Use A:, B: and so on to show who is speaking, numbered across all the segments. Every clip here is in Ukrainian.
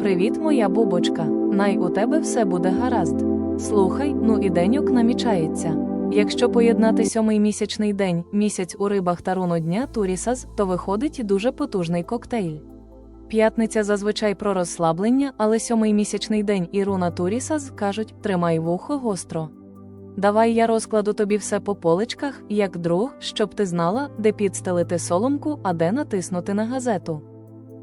A: Привіт, моя бубочка. Най у тебе все буде гаразд. Слухай, ну і деньок намічається. Якщо поєднати сьомий місячний день, місяць у рибах та руну дня Турісас, то виходить дуже потужний коктейль. П'ятниця зазвичай про розслаблення, але сьомий місячний день і руна Турісас кажуть: тримай вухо гостро. Давай я розкладу тобі все по поличках, як друг, щоб ти знала, де підстелити соломку, а де натиснути на газету.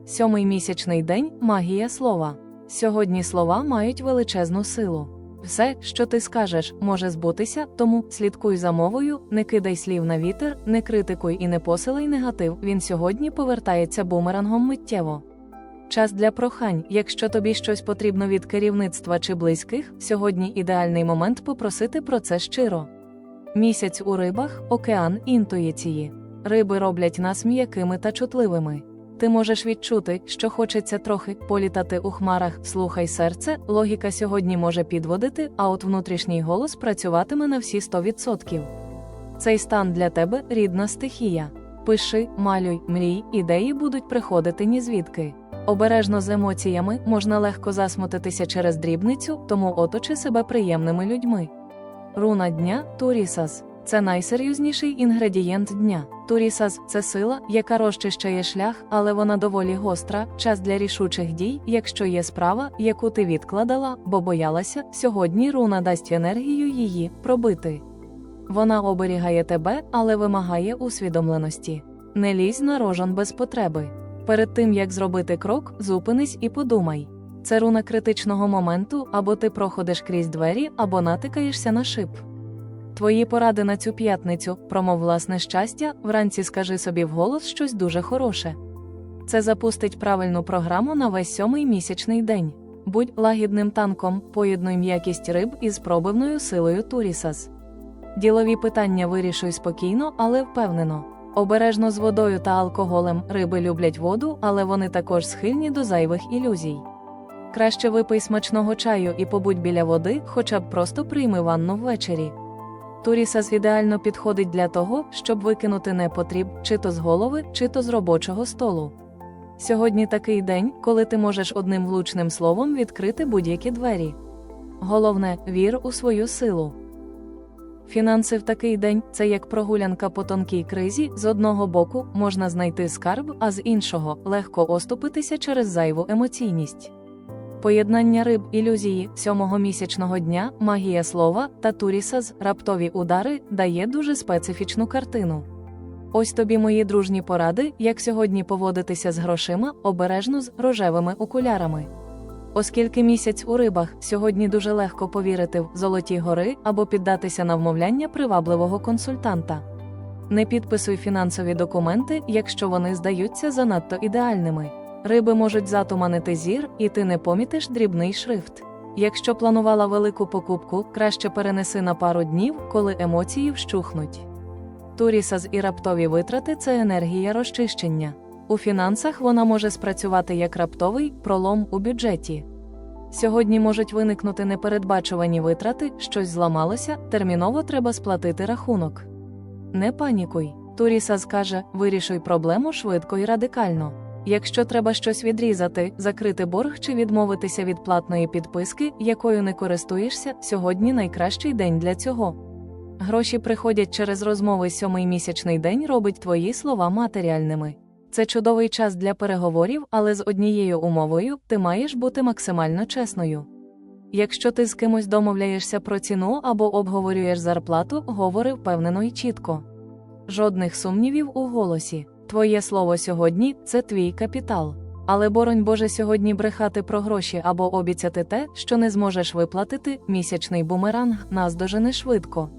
A: Сьомий місячний день магія слова. Сьогодні слова мають величезну силу. Все, що ти скажеш, може збутися, тому слідкуй за мовою, не кидай слів на вітер, не критикуй і не посилай негатив. Він сьогодні повертається бумерангом миттєво. Час для прохань, якщо тобі щось потрібно від керівництва чи близьких, сьогодні ідеальний момент попросити про це щиро. Місяць у рибах океан інтуїції. Риби роблять нас м'якими та чутливими. Ти можеш відчути, що хочеться трохи політати у хмарах, слухай серце, логіка сьогодні може підводити, а от внутрішній голос працюватиме на всі 100%. Цей стан для тебе рідна стихія. Пиши, малюй, мрій, ідеї будуть приходити ні звідки. Обережно з емоціями можна легко засмутитися через дрібницю, тому оточи себе приємними людьми. Руна дня Турісас це найсерйозніший інгредієнт дня. Турісас це сила, яка розчищає шлях, але вона доволі гостра, час для рішучих дій, якщо є справа, яку ти відкладала, бо боялася, сьогодні руна дасть енергію її пробити. Вона оберігає тебе, але вимагає усвідомленості. Не лізь на рожон без потреби. Перед тим як зробити крок, зупинись і подумай. Це руна критичного моменту, або ти проходиш крізь двері, або натикаєшся на шип. Твої поради на цю п'ятницю, промов власне щастя, вранці скажи собі вголос щось дуже хороше. Це запустить правильну програму на весь сьомий місячний день. Будь лагідним танком, поєднуй м'якість риб із пробивною силою Турісас. Ділові питання вирішуй спокійно, але впевнено. Обережно з водою та алкоголем риби люблять воду, але вони також схильні до зайвих ілюзій. Краще випий смачного чаю і побудь біля води, хоча б просто прийми ванну ввечері. Турісас ідеально підходить для того, щоб викинути непотріб, чи то з голови, чи то з робочого столу. Сьогодні такий день, коли ти можеш одним влучним словом відкрити будь-які двері. Головне, вір у свою силу. Фінанси в такий день це як прогулянка по тонкій кризі, з одного боку можна знайти скарб, а з іншого легко оступитися через зайву емоційність. Поєднання риб, ілюзії сьомого місячного дня, магія слова та турісаз, раптові удари дає дуже специфічну картину. Ось тобі мої дружні поради, як сьогодні поводитися з грошима, обережно з рожевими окулярами. Оскільки місяць у рибах, сьогодні дуже легко повірити в золоті гори або піддатися на вмовляння привабливого консультанта. Не підписуй фінансові документи, якщо вони здаються занадто ідеальними. Риби можуть затуманити зір, і ти не помітиш дрібний шрифт. Якщо планувала велику покупку, краще перенеси на пару днів, коли емоції вщухнуть. Турісаз і раптові витрати це енергія розчищення. У фінансах вона може спрацювати як раптовий пролом у бюджеті. Сьогодні можуть виникнути непередбачувані витрати, щось зламалося, терміново треба сплатити рахунок. Не панікуй. Туріса скаже: вирішуй проблему швидко і радикально. Якщо треба щось відрізати, закрити борг чи відмовитися від платної підписки, якою не користуєшся, сьогодні найкращий день для цього. Гроші приходять через розмови сьомий місячний день робить твої слова матеріальними. Це чудовий час для переговорів, але з однією умовою ти маєш бути максимально чесною. Якщо ти з кимось домовляєшся про ціну або обговорюєш зарплату, говори впевнено і чітко. Жодних сумнівів у голосі. Твоє слово сьогодні це твій капітал. Але боронь Боже сьогодні брехати про гроші або обіцяти те, що не зможеш виплатити, місячний бумеранг наздожене швидко.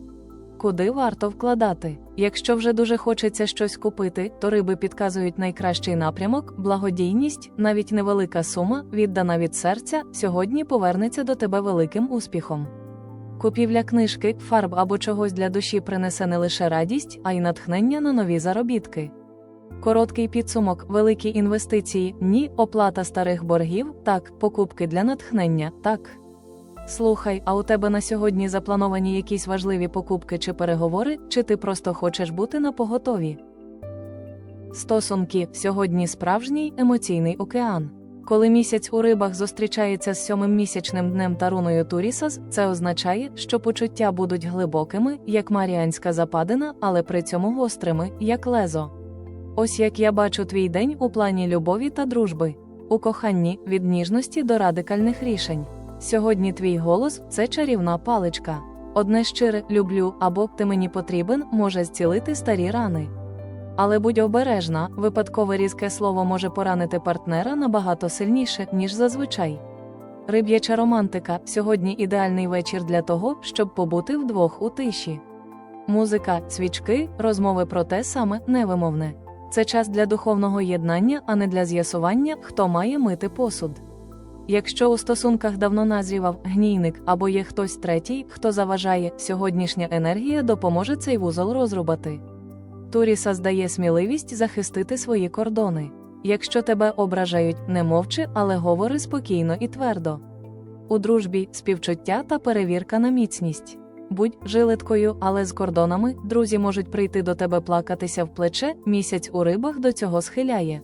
A: Куди варто вкладати? Якщо вже дуже хочеться щось купити, то риби підказують найкращий напрямок, благодійність, навіть невелика сума, віддана від серця, сьогодні повернеться до тебе великим успіхом. Купівля книжки, фарб або чогось для душі принесе не лише радість, а й натхнення на нові заробітки. Короткий підсумок, великі інвестиції, ні, оплата старих боргів, так, покупки для натхнення, так. Слухай, а у тебе на сьогодні заплановані якісь важливі покупки чи переговори, чи ти просто хочеш бути на поготові? Стосунки сьогодні справжній емоційний океан. Коли місяць у рибах зустрічається з сьомим місячним днем Таруною Турісас, це означає, що почуття будуть глибокими, як Маріанська западина, але при цьому гострими, як лезо. Ось як я бачу твій день у плані любові та дружби, у коханні від ніжності до радикальних рішень. Сьогодні твій голос це чарівна паличка. Одне щире люблю або ти мені потрібен може зцілити старі рани. Але будь обережна, випадкове різке слово може поранити партнера набагато сильніше, ніж зазвичай. Риб'яча романтика сьогодні ідеальний вечір для того, щоб побути вдвох у тиші. Музика, свічки, розмови про те саме невимовне. Це час для духовного єднання, а не для з'ясування, хто має мити посуд. Якщо у стосунках давно назрівав гнійник або є хтось третій, хто заважає, сьогоднішня енергія допоможе цей вузол розрубати. Туріса здає сміливість захистити свої кордони. Якщо тебе ображають, не мовчи, але говори спокійно і твердо. У дружбі співчуття та перевірка на міцність. Будь жилеткою, але з кордонами друзі можуть прийти до тебе плакатися в плече, місяць у рибах до цього схиляє.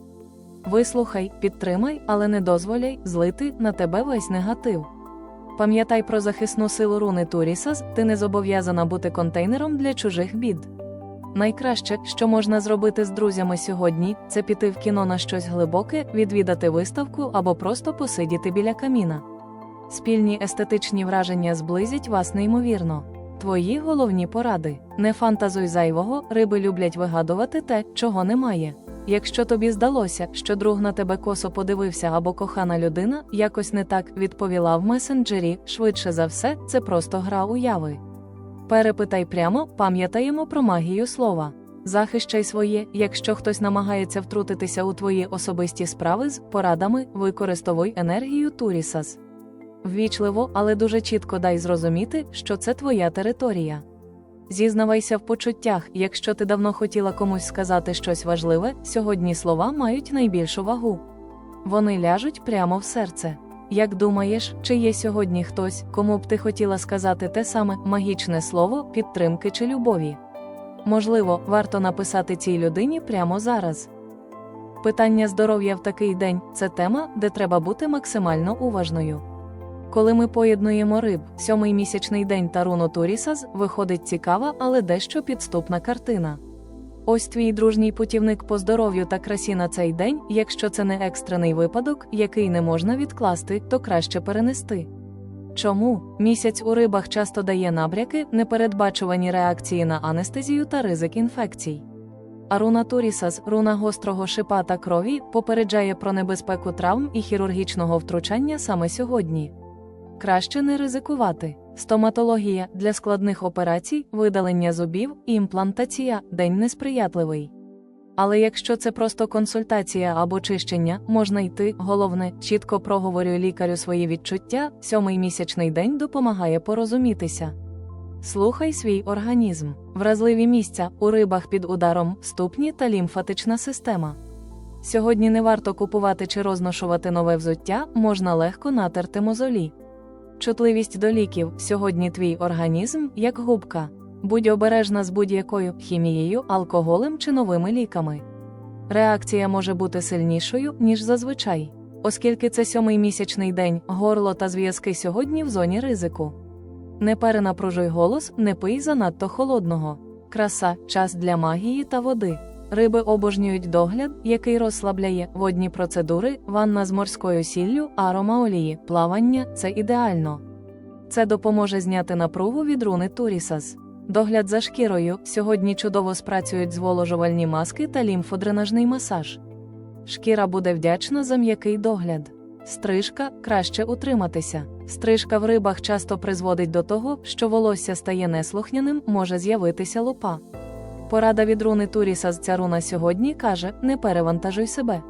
A: Вислухай, підтримай, але не дозволяй злити на тебе весь негатив. Пам'ятай про захисну силу руни Турісас, ти не зобов'язана бути контейнером для чужих бід. Найкраще, що можна зробити з друзями сьогодні, це піти в кіно на щось глибоке, відвідати виставку або просто посидіти біля каміна. Спільні естетичні враження зблизять вас неймовірно. Твої головні поради: не фантазуй зайвого, риби люблять вигадувати те, чого немає. Якщо тобі здалося, що друг на тебе косо подивився або кохана людина якось не так відповіла в месенджері, швидше за все, це просто гра уяви. Перепитай прямо, пам'ятаємо про магію слова. Захищай своє, якщо хтось намагається втрутитися у твої особисті справи з порадами, використовуй енергію Турісас. Ввічливо, але дуже чітко дай зрозуміти, що це твоя територія. Зізнавайся в почуттях, якщо ти давно хотіла комусь сказати щось важливе, сьогодні слова мають найбільшу вагу. Вони ляжуть прямо в серце. Як думаєш, чи є сьогодні хтось, кому б ти хотіла сказати те саме магічне слово підтримки чи любові? Можливо, варто написати цій людині прямо зараз. Питання здоров'я в такий день це тема, де треба бути максимально уважною. Коли ми поєднуємо риб, сьомий місячний день та руну Турісас, виходить цікава, але дещо підступна картина. Ось твій дружній путівник по здоров'ю та красі на цей день, якщо це не екстрений випадок, який не можна відкласти, то краще перенести. Чому місяць у рибах часто дає набряки, непередбачувані реакції на анестезію та ризик інфекцій. А руна Турісас, руна гострого шипа та крові, попереджає про небезпеку травм і хірургічного втручання саме сьогодні. Краще не ризикувати. Стоматологія для складних операцій, видалення зубів, і імплантація день несприятливий. Але якщо це просто консультація або чищення, можна йти. Головне, чітко проговорюй лікарю свої відчуття, сьомий місячний день допомагає порозумітися. Слухай свій організм, вразливі місця у рибах під ударом, ступні та лімфатична система. Сьогодні не варто купувати чи розношувати нове взуття, можна легко натерти мозолі. Чутливість до ліків сьогодні твій організм як губка. Будь обережна з будь-якою хімією, алкоголем чи новими ліками. Реакція може бути сильнішою, ніж зазвичай, оскільки це сьомий місячний день, горло та зв'язки сьогодні в зоні ризику. Не перенапружуй голос, не пий занадто холодного. Краса, час для магії та води. Риби обожнюють догляд, який розслабляє водні процедури, ванна з морською сіллю, аромаолії, плавання це ідеально. Це допоможе зняти напругу від руни Турісас. Догляд за шкірою сьогодні чудово спрацюють зволожувальні маски та лімфодренажний масаж. Шкіра буде вдячна за м'який догляд. Стрижка краще утриматися. Стрижка в рибах часто призводить до того, що волосся стає неслухняним, може з'явитися лупа. Порада від руни Туріса з ця руна сьогодні каже: не перевантажуй себе.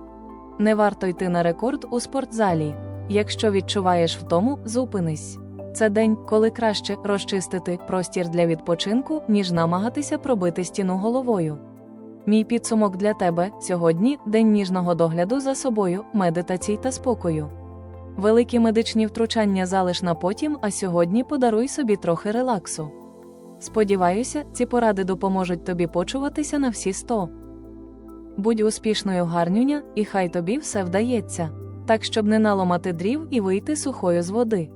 A: Не варто йти на рекорд у спортзалі. Якщо відчуваєш втому, зупинись. Це день, коли краще розчистити простір для відпочинку, ніж намагатися пробити стіну головою. Мій підсумок для тебе сьогодні день ніжного догляду за собою, медитацій та спокою. Великі медичні втручання залиш на потім, а сьогодні подаруй собі трохи релаксу. Сподіваюся, ці поради допоможуть тобі почуватися на всі сто. Будь успішною гарнюня, і хай тобі все вдається. так щоб не наламати дрів і вийти сухою з води.